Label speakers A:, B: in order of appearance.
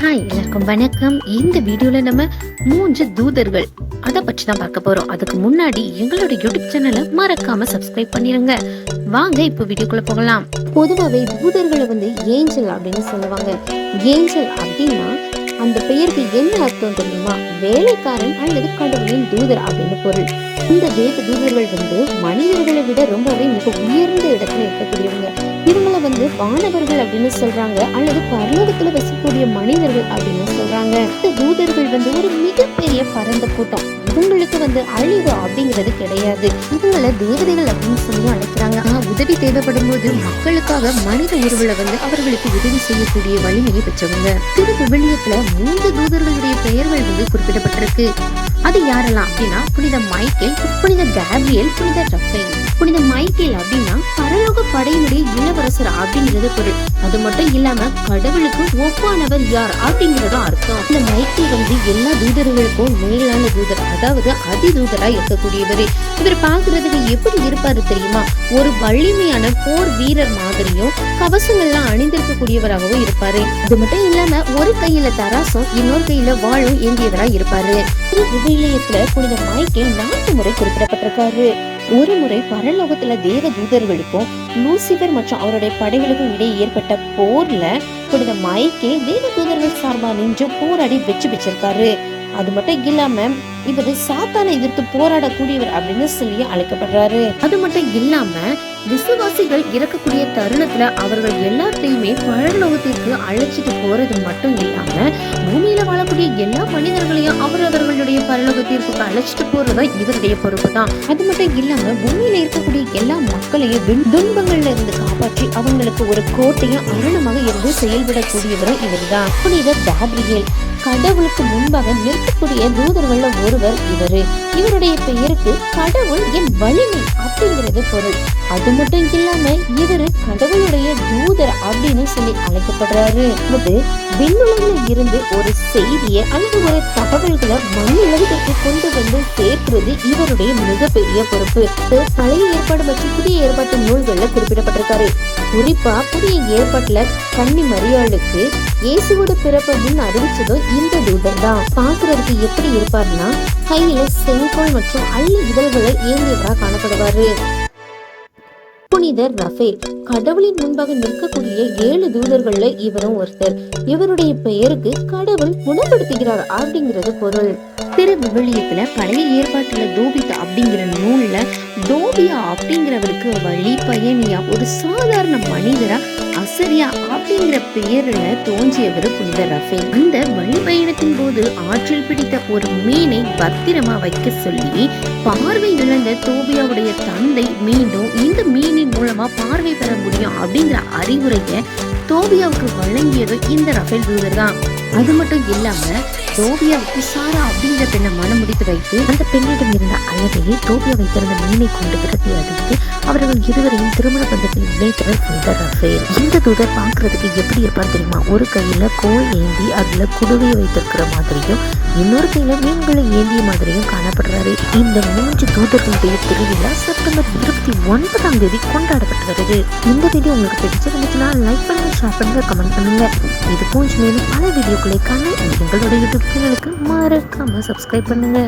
A: Hi எல்லாருக்கும் வணக்கம். இந்த வீடியோல நம்ம மூன்று தூதர்கள். அதை பற்றி தான் பார்க்க போறோம். அதுக்கு முன்னாடி எங்களோட யூடியூப் சேனலை மறக்காம சப்ஸ்கிரைப் பண்ணிருங்க. வாங்க இப்போ வீடியோக்குள்ள போகலாம். பொதுவாகவே தூதர்களை வந்து ஏஞ்சல் அப்படின்னு சொல்லுவாங்க. ஏஞ்சல் அப்படின்னா அந்த பெயருக்கு என்ன அர்த்தம் தெரியுமா? வேலைக்காரன் அல்லது கடவுளின் தூதர் அப்படின்னு பொருள். இந்த தேவ தூதர்கள் வந்து மனிதர்களை விட ரொம்பவே மிக உயர்ந்த இடத்துல இருக்கக்கூடியவங்க. இவங்களை வந்து வானவர்கள் அப்படின்னு சொல்றாங்க. அல்லது பரலோகத்துல வசிக்கக்கூடிய மனிதர்கள் அப்படின்னு சொல்றாங்க. இந்த தூதர்கள் வந்து ஒரு மிகப்பெரிய பரந்த கூட்டம். உங்களுக்கு வந்து அழிவு அப்படிங்கிறது கிடையாது. இவங்களை தேவதைகள் அப்படின்னு சொல்லி அழைக்கிறாங்க. ஆனா, உதவி தேவைப்படும் போது மக்களுக்காக மனித உருவல வந்து அவர்களுக்கு உதவி செய்யக்கூடிய வலிமையை பெற்றவங்க. திரு விவிலியத்துல மூன்று தூதர்களுடைய பெயர்கள் வந்து குறிப்பிடப்பட்டிருக்கு. அது யாரெல்லாம் அப்படின்னா புனித மைக்கேல் புனித கேப்ரியல் புனித ரஃபேல். புனித மைக்கேல் அப்படின்னா பரலோக படையினுடைய இளவரசர் அப்படிங்கிறது பொருள். அது மட்டும் இல்லாம கடவுளுக்கு ஒப்பானவர் யார் அப்படிங்கறதும் அர்த்தம். இந்த மைக்கேல் வந்து எல்லா தூதர்களுக்கும் மேலான தூதர் அதாவது அதிதூதரா இருக்கக்கூடியவர். இவர் பாக்குறதுக்கு எப்படி இருப்பாரு தெரியுமா? ஒரு வலிமையான போர் வீரர் மாதிரியும் கவசங்கள்லாம் அணிந்திருக்கக்கூடியவராகவும் இருப்பாரு. அது மட்டும் இல்லாம ஒரு கையில தராசும் இன்னொரு கையில வாழும் ஏந்தியவரா இருப்பாரு. நிலையத்துல புனித மைக்கேல் நான்கு முறை குறிப்பிடப்பட்டிருக்காரு. ஒரு முறை பரலோகத்துல தேவ தூதர்களுக்கும் லூசிபர் மற்றும் அவருடைய படைகளுக்கும் இடையே ஏற்பட்ட போர்ல புனித மைக்கே தேவ தூதர்கள் சார்பா நின்று போராடி வெற்றி பெற்றிருக்காரு. அது மட்டும் இல்லாம இவர் சாத்தானை எதிர்த்து போராடக்கூடியவர் அப்படின்னு சொல்லி அழைக்கப்படுறாரு. அது மட்டும் இல்லாம விசுவாசிகள் இறக்கக்கூடிய தருணத்துல அவர்கள் எல்லாத்தையுமே பரலோகத்திற்கு அழைச்சிட்டு போறது மட்டும் இல்லாம பூமியில வாழக்கூடிய எல்லா மனிதர்களையும் அவர் அவர்களுடைய பரலோகத்திற்கு அழைச்சிட்டு போறதா இவருடைய பொறுப்பு தான். அது மட்டும் இல்லாம பூமியில இருக்கக்கூடிய எல்லா மக்களையும் துன்பங்கள்ல இருந்து காப்பாற்றி அவங்களுக்கு ஒரு கோட்டையும் அரணமாக இருந்து செயல்படக்கூடியவரும் இவர்தான். புனித கேப்ரியேல் கடவுளுக்கு முன்பாக நிற்கக்கூடிய தூதர்கள்ல ஒருவர் இவரு. இவருடைய பெயருக்கு கடவுள் என் வலிமை அப்படிங்கிறது பொருள். அது மட்டும் இல்லாம இவர் கடவுளுடைய தூதர் அப்படின்னு சொல்லி அழைக்கப்படுறாரு. அது விண்ணுலகில் இருந்து ஒரு செய்தியை அல்லது ஒரு தகவல்களை மண்ணுலகத்திற்கு கொண்டு வந்து சேர்க்கிறது இவருடைய மிகப்பெரிய பொறுப்பு. பழைய ஏற்பாடு மற்றும் புதிய ஏற்பாட்டு நூல்களில் குறிப்பிடப்பட்டிருக்காரு. குறிப்பா புதிய ஏற்பாட்டுல கன்னி மரியாளுக்கு இயேசுவோட பிறப்பு முன் அறிவிச்சதும் இந்த தூதர் தான். பாக்குறதுக்கு எப்படி இருப்பார்னா கையில செங்கோல் மற்றும் அள்ளி இதழ்களை ஏந்தியவரா காணப்படுவாரு. புனிதர் ரஃபேல். கடவுளின் முன்பாக நிற்கக்கூடிய ஏழு தூதர்கள்ல இவரும் ஒருத்தர். இவருடைய பெயருக்கு கடவுள் குணப்படுத்துகிறார் அப்படிங்கிறது பொருள். திரு விவிலியத்துல பழைய ஏற்பாட்டுல தோபித் அப்படிங்கிற நூல்ல தோபியா அப்படிங்கிறவருக்கு வழி பயணியா ஒரு சாதாரண மனிதரா அசரியா அப்படிங்கிற பெயர்ல தோன்றியவர் புனித ரஃபேல். அந்த வழி பயணத்தின் போது ஆற்றில் பிடித்த ஒரு மீனை பத்திரமா வைக்க சொல்லி பார்வை இழந்த தோபியாவுடைய தந்தை மீண்டும் இந்த மூலமா பார்வை பெற முடியும் அப்படிங்கிற அறிவுரையை தோபியாவுக்கு வழங்கியதும் இந்த ரஃபேல் தூதர் தான். அது மட்டும் இல்லாம தோபியாவுக்கு சாரா அப்படிங்கிற பெண்ணை மனம் முடித்து வைத்து அந்த பெண்ணிடம் இருந்த அழகையை தோபியா வைத்திருந்த மீனை கொண்டு விரட்டி அடித்து அவர்கள் இருவரையும் திருமண பந்தத்தில் இணைத்தவர் இந்த ரஃபேல். இந்த தூதர் பார்க்கறதுக்கு எப்படி இருப்பார் தெரியுமா? ஒரு கையில கோல் ஏந்தி அதுல குடுவையை வைத்திருக்கிற மாதிரியும் இன்னொரு கையில மீன்களை ஏந்திய மாதிரியும் காணப்படுறாரு. இந்த மூன்று தூதர்களுடைய திருவிழா செப்டம்பர் இருபத்தி ஒன்பதாம் தேதி கொண்டாடப்பட்டு வருது. இந்த வீடியோ உங்களுக்கு பிடிச்சிருந்துச்சுன்னா லைக் பண்ணுங்க ஷேர் பண்ணுங்க கமெண்ட் பண்ணுங்க. இது போன்ற மேலும் பல வீடியோக்களை காண எங்களோட யூடியூப் சேனலுக்கு மறக்காம சப்ஸ்கிரைப் பண்ணுங்க.